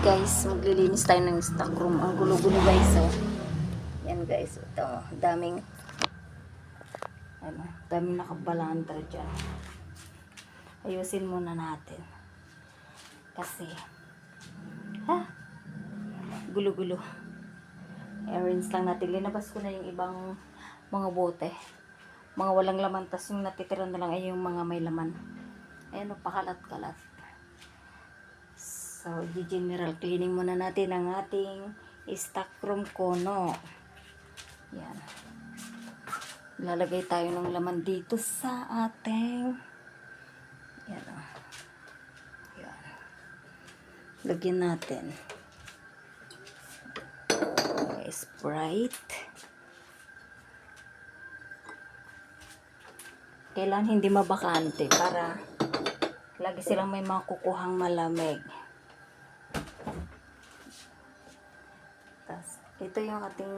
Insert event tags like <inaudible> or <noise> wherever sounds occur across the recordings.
guys, maglilinis tayo ng stock room. Ang gulo-gulo guys, oh. Yan guys, ito. Daming, ano, daming nakabalandra dyan. Ayusin muna natin. Kasi, ha? Gulo-gulo. I-rinse lang natin. Linabas ko na yung ibang mga bote. Mga walang laman. Tapos yung natitira na lang ay yung mga may laman. Ayan, oh, pakalat-kalat. So, general cleaning muna natin ang ating stock room kono. Yan. Lalagay tayo ng laman dito sa ating yan o. Yan. Lagyan natin. Okay, Sprite. Kailan hindi mabakante para lagi silang may makukuhang malamig. Ito yung ating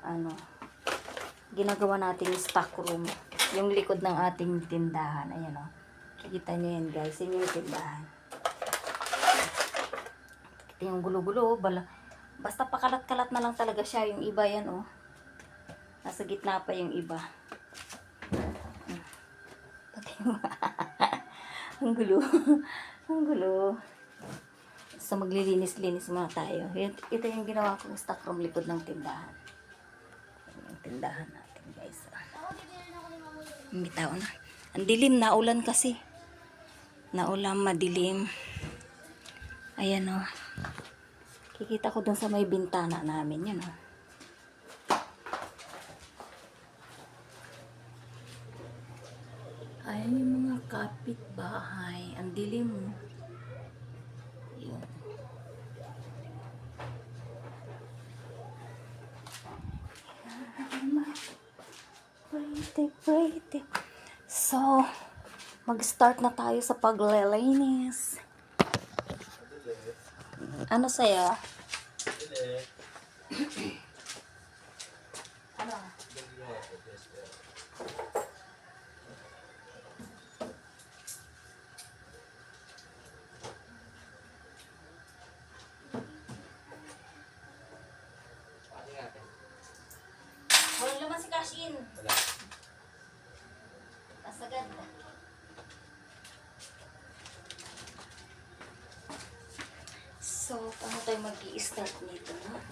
ano ginagawa nating stock room. Yung likod ng ating tindahan. Ayan o. Kikita nyo yan guys. Yun yung tindahan. Ito yung gulo-gulo. oh. Bala. Basta pakalat-kalat na lang talaga siya. Yung iba yan o. Nasa gitna pa yung iba. Pati yung... <laughs> Ang gulo. <laughs> Ang gulo. So maglilinis-linis muna tayo. Ito, ito yung ginawa kong stock room likod ng tindahan. Yung tindahan natin guys. Bitaw na. Ang dilim, naulan kasi. Naulan, madilim. Ayan o. Kikita ko dun sa may bintana namin. Yan o. Ayan yung mga kapitbahay. Ang dilim oh. Yun. Pretty, pretty. So, mag-start na tayo sa paglilinis. Ano saya? ano? Walang laman si cash in. So, paano tayo mag start nito? No?